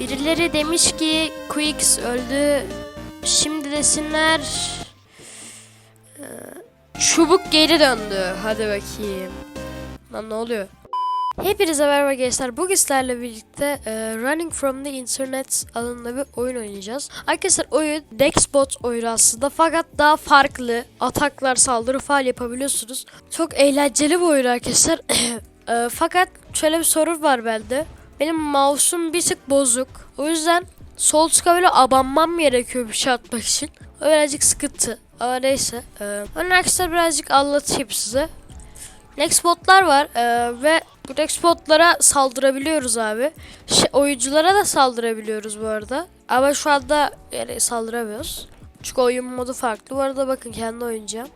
Birileri demiş ki Quicks öldü. Şimdi desinler Ee, çubuk geri döndü. Hadi bakayım. Lan ne oluyor? Hepinize merhaba gençler. Bugün sizlerle birlikte e, Running from the Internet adında bir oyun oynayacağız. Arkadaşlar oyun Dexbot oyunu aslında fakat daha farklı ataklar, saldırı falan yapabiliyorsunuz. Çok eğlenceli bir oyun arkadaşlar. E, fakat şöyle bir sorun var bende. Benim mouse'um bir tık bozuk. O yüzden sol tıka böyle abanmam gerekiyor bir şey atmak için. O birazcık sıkıntı. Ama neyse. E, ben arkadaşlar birazcık anlatayım size. Nextbotlar var e, ve bu Nextbotlara saldırabiliyoruz abi. Şey, oyunculara da saldırabiliyoruz bu arada. Ama şu anda yani saldıramıyoruz. Çünkü oyun modu farklı. Bu arada bakın kendi oynayacağım.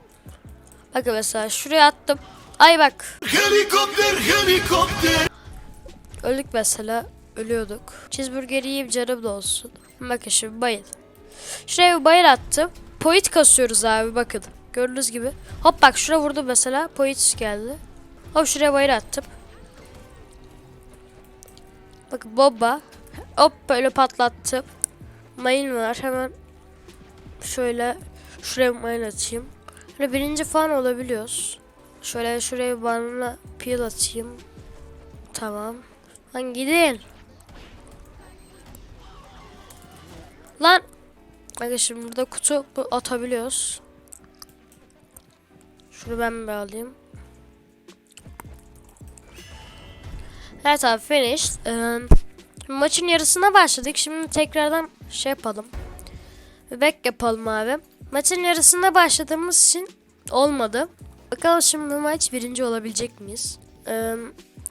Bakın mesela şuraya attım. Ay bak. Helikopter, helikopter. Öldük mesela. Ölüyorduk. Cheeseburger yiyeyim canım da olsun. Bakın şimdi bayıl. Şuraya bir bayıl attım. Point kasıyoruz abi bakın. Gördüğünüz gibi. Hop bak şuraya vurdum mesela. Point geldi. Hop şuraya bayıl attım. Bakın bomba. Hop böyle patlattım. Mayın var hemen. Şöyle şuraya mayın atayım. Böyle birinci falan olabiliyoruz. Şöyle şuraya bana peel atayım. Tamam. Lan gidin. Lan. Arkadaşlar burada kutu atabiliyoruz. Şunu ben bir alayım. Evet abi finished. Ee, maçın yarısına başladık. Şimdi tekrardan şey yapalım. Back yapalım abi. Maçın yarısında başladığımız için olmadı. Bakalım şimdi maç birinci olabilecek miyiz? Ee,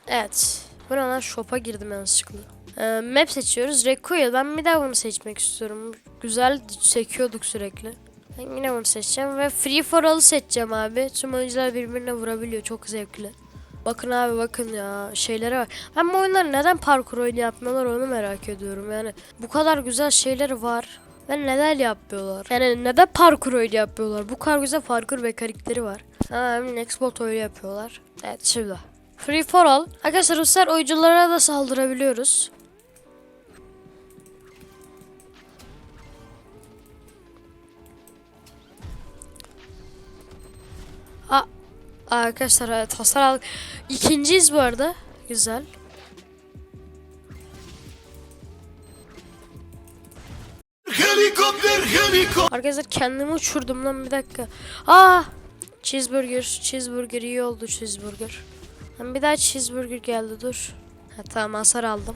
evet. Buradan shop'a girdim yanlışlıkla. Ee, map seçiyoruz. Recoil. Ben bunu seçmek istiyorum. Güzel çekiyorduk sürekli. Ben yine bunu seçeceğim ve Free for All'ı seçeceğim abi. Tüm oyuncular birbirine vurabiliyor. Çok zevkli. Bakın abi bakın ya şeylere bak. Ben bu oyunları neden parkur oyunu yapmıyorlar onu merak ediyorum. Yani bu kadar güzel şeyleri var. Ve neden yapmıyorlar? Yani neden parkur oyunu yapıyorlar? Bu kadar güzel parkur mekanikleri var. Next bot oyunu yapıyorlar. Evet şimdi. Free for all. Arkadaşlar Ruslar oyunculara da saldırabiliyoruz. Aa, arkadaşlar evet hasar aldık. İkinciyiz bu arada. Güzel. Helikopter, helikopter. Arkadaşlar kendimi uçurdum lan bir dakika. Aa! Cheeseburger. Cheeseburger iyi oldu cheeseburger. Lan bir daha cheeseburger geldi dur. Ha, tamam hasar aldım.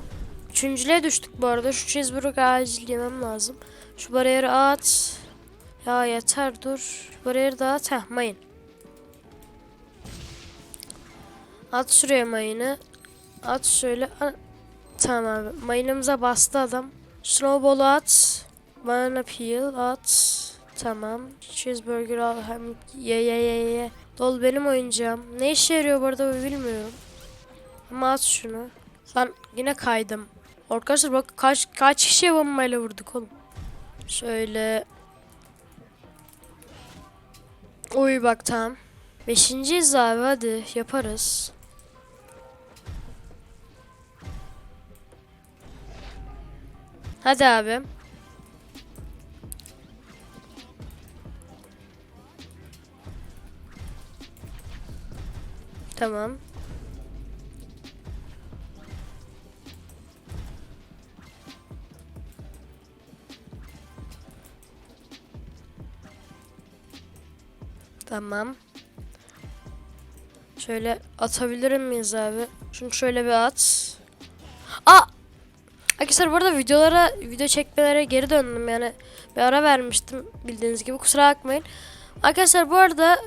Üçüncüye düştük bu arada. Şu cheeseburger acil yemem lazım. Şu bariyeri at. Ya yeter dur. Şu bariyeri de at. Heh mayın. At şuraya mayını. At şöyle. A- Tamam abi. Mayınımıza bastı adam. Snowball'u at. Banana peel at. Tamam. Cheeseburger al. Hem ye ye ye ye. Dol benim oyuncağım. Ne işe yarıyor bu arada bilmiyorum. Ama at şunu. Lan yine kaydım. Arkadaşlar bak kaç kaç kişiye bombayla vurduk oğlum. Şöyle. Oy bak tamam. Beşinciyiz abi hadi yaparız. Hadi abi. Tamam. Tamam. Şöyle atabilir miyiz abi? Şunu şöyle bir at. Aa! Arkadaşlar bu arada videolara, video çekmelere geri döndüm yani. Bir ara vermiştim bildiğiniz gibi kusura bakmayın. Arkadaşlar bu arada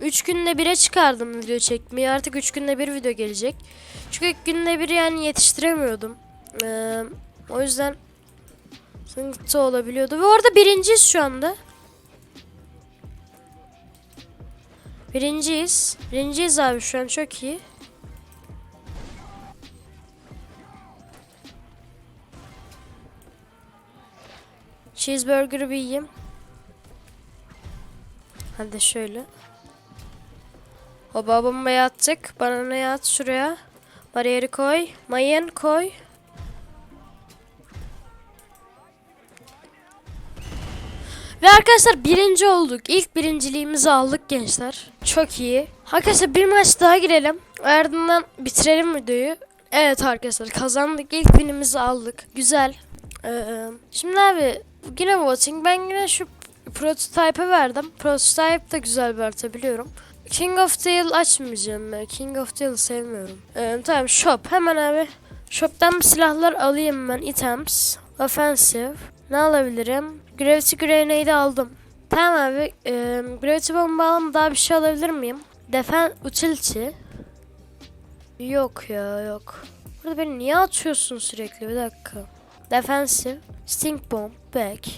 3 günde bire çıkardım video çekmeyi. Artık 3 günde bir video gelecek. Çünkü ilk günde bir yani yetiştiremiyordum. E, o yüzden sıkıntı olabiliyordu. Ve orada birinciyiz şu anda. Birinciyiz. Birinciyiz abi şu an çok iyi. Cheeseburger'ı bir yiyeyim. Hadi şöyle. Hoba bombaya attık. Bana ne at şuraya. Bariyeri koy. Mayın koy. Ve arkadaşlar birinci olduk. İlk birinciliğimizi aldık gençler. Çok iyi. Arkadaşlar bir maç daha girelim. Ardından bitirelim videoyu. Evet arkadaşlar kazandık. İlk binimizi aldık. Güzel. Ee, şimdi abi yine watching. Ben yine şu prototype'e verdim. Prototype de güzel bir harita biliyorum. King of Tail açmayacağım ben. King of Tail'ı sevmiyorum. Ee, tamam shop. Hemen abi. Shop'tan silahlar alayım ben. Items. Offensive. Ne alabilirim? Gravity Grenade'i aldım. Tamam abi. E, Gravity Bomba alalım. Daha bir şey alabilir miyim? Defen Utility. Yok ya yok. Burada beni niye atıyorsun sürekli? Bir dakika. Defensive. Stink Bomb. Back.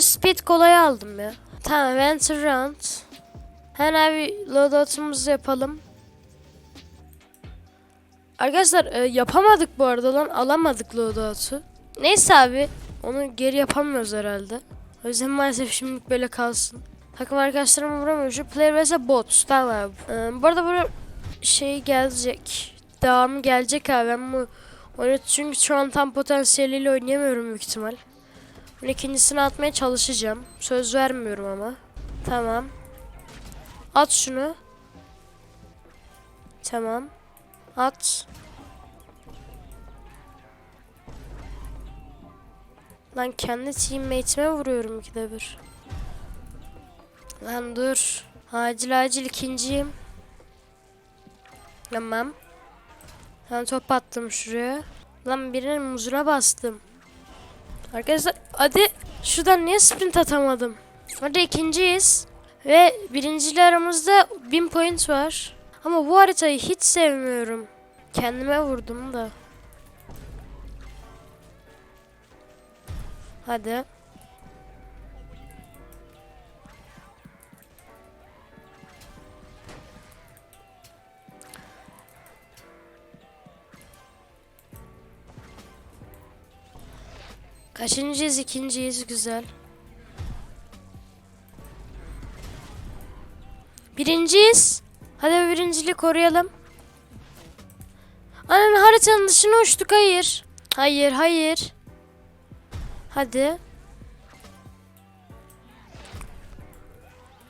Speed kolayı aldım ya. Tamam Venture Round. Hemen abi loadout'umuzu yapalım. Arkadaşlar e, yapamadık bu arada lan. Alamadık loadout'u. Neyse abi. Onu geri yapamıyoruz herhalde. O yüzden maalesef şimdilik böyle kalsın. Takım arkadaşlarım vuramıyor. Şu player vs bot. Tamam abi. Ee, bu arada bu şey gelecek. Devamı gelecek abi. Ben bu oyunu çünkü şu an tam potansiyeliyle oynayamıyorum büyük ihtimal. Bunun ikincisini atmaya çalışacağım. Söz vermiyorum ama. Tamam. At şunu. Tamam. At. Lan kendi teammate'ime vuruyorum ikide bir. Lan dur. Acil acil ikinciyim. Tamam. Lan top attım şuraya. Lan birinin muzuna bastım. Arkadaşlar hadi şuradan niye sprint atamadım? Hadi ikinciyiz. Ve birinciyle aramızda 1000 point var. Ama bu haritayı hiç sevmiyorum. Kendime vurdum da. Hadi. Kaçıncıyız? ikinciyiz. Güzel. Birinciyiz. Hadi birinciliği koruyalım. Anan haritanın dışına uçtuk. Hayır. Hayır, hayır. Hadi.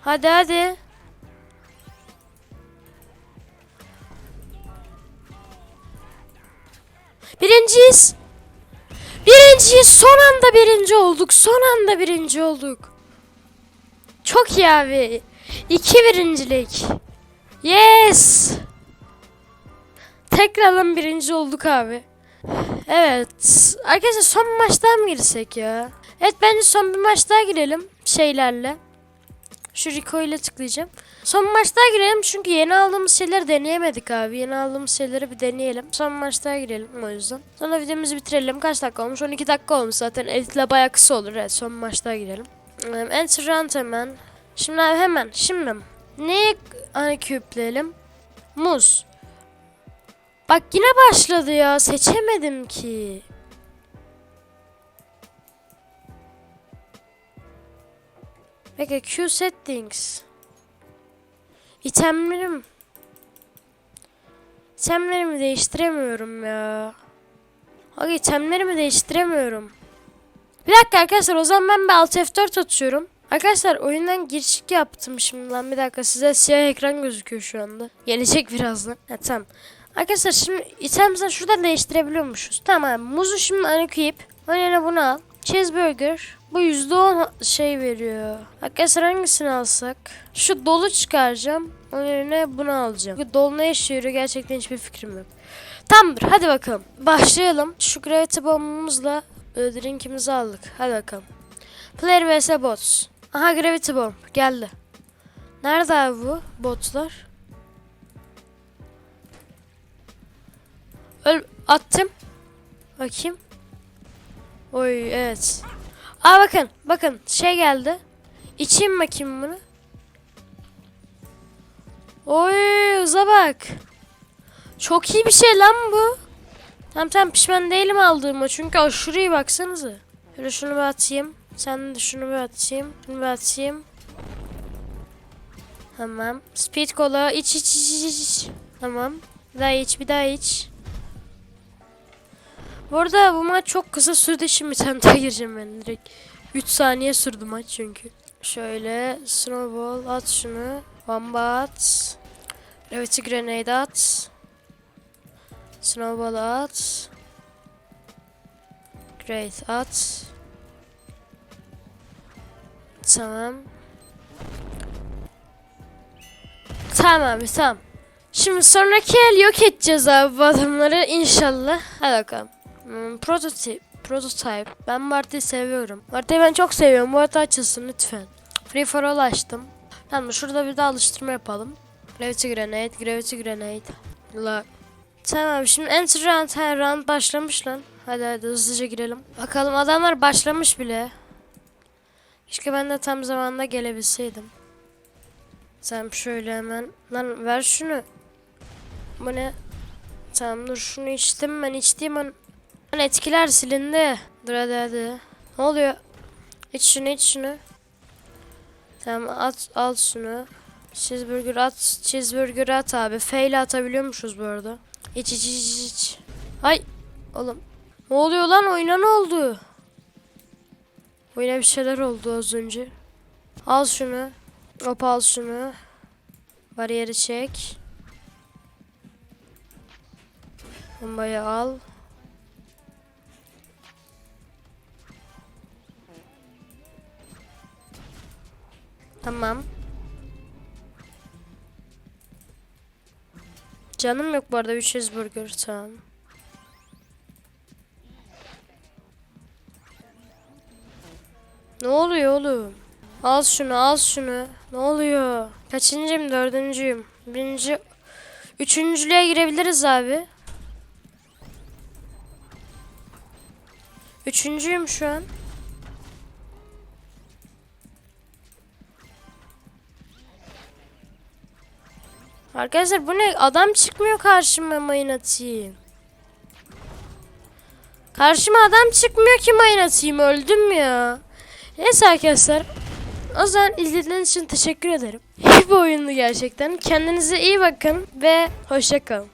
Hadi hadi. Birinciyiz. Birinciyiz. Son anda birinci olduk. Son anda birinci olduk. Çok iyi abi. İki birincilik. Yes. Tekrardan birinci olduk abi. Evet. Arkadaşlar son maçtan mı girsek ya? Evet bence son bir maç daha girelim şeylerle. Şu Rico ile tıklayacağım. Son maç daha girelim çünkü yeni aldığımız şeyleri deneyemedik abi. Yeni aldığımız şeyleri bir deneyelim. Son maç daha girelim o yüzden. Sonra videomuzu bitirelim. Kaç dakika olmuş? 12 dakika olmuş zaten. Editle bayağı kısa olur. Evet son maç daha girelim. Enter round hemen. Şimdi abi hemen. Şimdi. Neyi hani küpleyelim? Muz. Bak yine başladı ya. Seçemedim ki. Peki Q settings. İtemlerim. İtemlerimi değiştiremiyorum ya. Abi itemlerimi değiştiremiyorum. Bir dakika arkadaşlar o zaman ben bir Alt F4 atıyorum. Arkadaşlar oyundan giriş yaptım şimdi lan bir dakika size siyah ekran gözüküyor şu anda. Gelecek birazdan. Ha, tamam. Arkadaşlar şimdi itemsen şuradan değiştirebiliyormuşuz. Tamam muzu şimdi anıkayıp onun yerine bunu al. Cheeseburger. Bu %10 şey veriyor. Arkadaşlar hangisini alsak? Şu dolu çıkaracağım. Onun yerine bunu alacağım. Bu dolu ne işe yarıyor gerçekten hiçbir fikrim yok. Tamamdır hadi bakalım. Başlayalım. Şu gravity bombumuzla e, drinkimizi aldık. Hadi bakalım. Player vs bots. Aha gravity bomb geldi. Nerede abi bu botlar? Öl attım. Bakayım. Oy evet. Aa bakın bakın şey geldi. İçeyim bakayım bunu. Oy hıza bak. Çok iyi bir şey lan bu. Tamam tamam pişman değilim aldığıma çünkü aşırı iyi baksanıza. Şöyle şunu bir atayım. Sen de şunu bir atayım. Şunu bir atayım. Tamam. Speed cola iç iç iç iç iç. Tamam. Bir daha iç bir daha iç. Bu arada bu maç çok kısa sürdü şimdi bir daha gireceğim ben direkt. 3 saniye sürdü maç çünkü. Şöyle snowball at şunu. Bomba at. Gravity grenade at. Snowball at. Great at. Tamam. Tamam abi tamam. Şimdi sonraki el yok edeceğiz abi bu adamları inşallah. Hadi bakalım. Hmm, prototype. Prototype. Ben Marty'yi seviyorum. Marty'yi ben çok seviyorum. Arada açılsın lütfen. Free for all açtım. Tamam şurada bir de alıştırma yapalım. Gravity Grenade, Gravity Grenade. La. Tamam şimdi enter round, ha, round başlamış lan. Hadi hadi hızlıca girelim. Bakalım adamlar başlamış bile. Keşke ben de tam zamanında gelebilseydim. Tamam şöyle hemen. Lan ver şunu. Bu ne? Tamam dur şunu içtim ben içtiğim an. Lan etkiler silindi. Dur hadi hadi. Ne oluyor? İç şunu iç şunu. Tamam at al şunu. Cheeseburger at. Cheeseburger at abi. Fail atabiliyormuşuz bu arada. İç iç iç, iç. Ay. Oğlum. Ne oluyor lan oyuna ne oldu? Oyuna bir şeyler oldu az önce. Al şunu. Hop al şunu. Bariyeri çek. Bombayı al. Tamam. Canım yok bu arada 3 cheeseburger tamam. Ne oluyor oğlum? Al şunu al şunu. Ne oluyor? Kaçıncıyım? Dördüncüyüm. Birinci... Üçüncülüğe girebiliriz abi. Üçüncüyüm şu an. Arkadaşlar bu ne? Adam çıkmıyor karşıma mayın atayım. Karşıma adam çıkmıyor ki mayın atayım. Öldüm ya. Neyse arkadaşlar. O zaman izlediğiniz için teşekkür ederim. İyi bir oyundu gerçekten. Kendinize iyi bakın ve hoşça kalın.